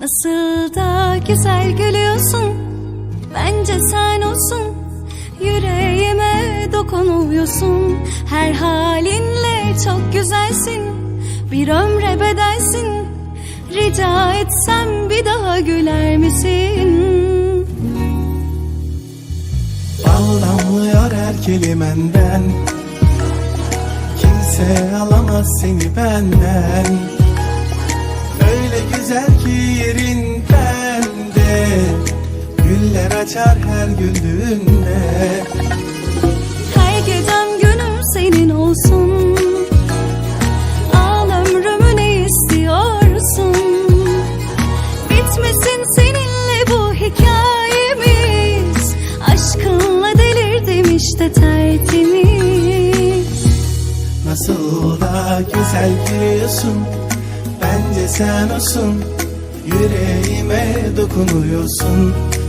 Nasıl da güzel gülüyorsun. Bence sen olsun. Yüreğime dokunuyorsun. Her halinle çok güzelsin. Bir ömre bedelsin. Rica etsem bir daha güler misin? Bal damlıyor her kelimenden. Kimse alamaz seni benden Güller açar her güldüğünde Her gecem günüm senin olsun. Al ömrümü ne istiyorsun? Bitmesin seninle bu hikayemiz. Aşkınla delirdim işte tertemiz. Nasıl da güzel gülüyorsun Bence sen olsun. Yüreğime dokunuyorsun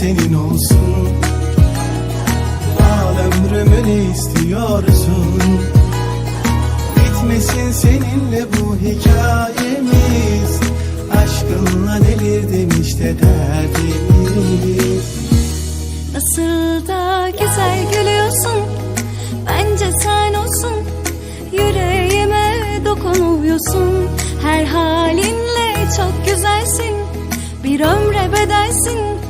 Senin olsun. Al ömrümü ne istiyorsun? Bitmesin seninle bu hikayemiz. Aşkınla delirdim işte derdimiz. Nasıl da güzel gülüyorsun Bence sen olsun. Yüreğime dokunuyorsun Her halinle çok güzelsin. Bir ömre bedelsin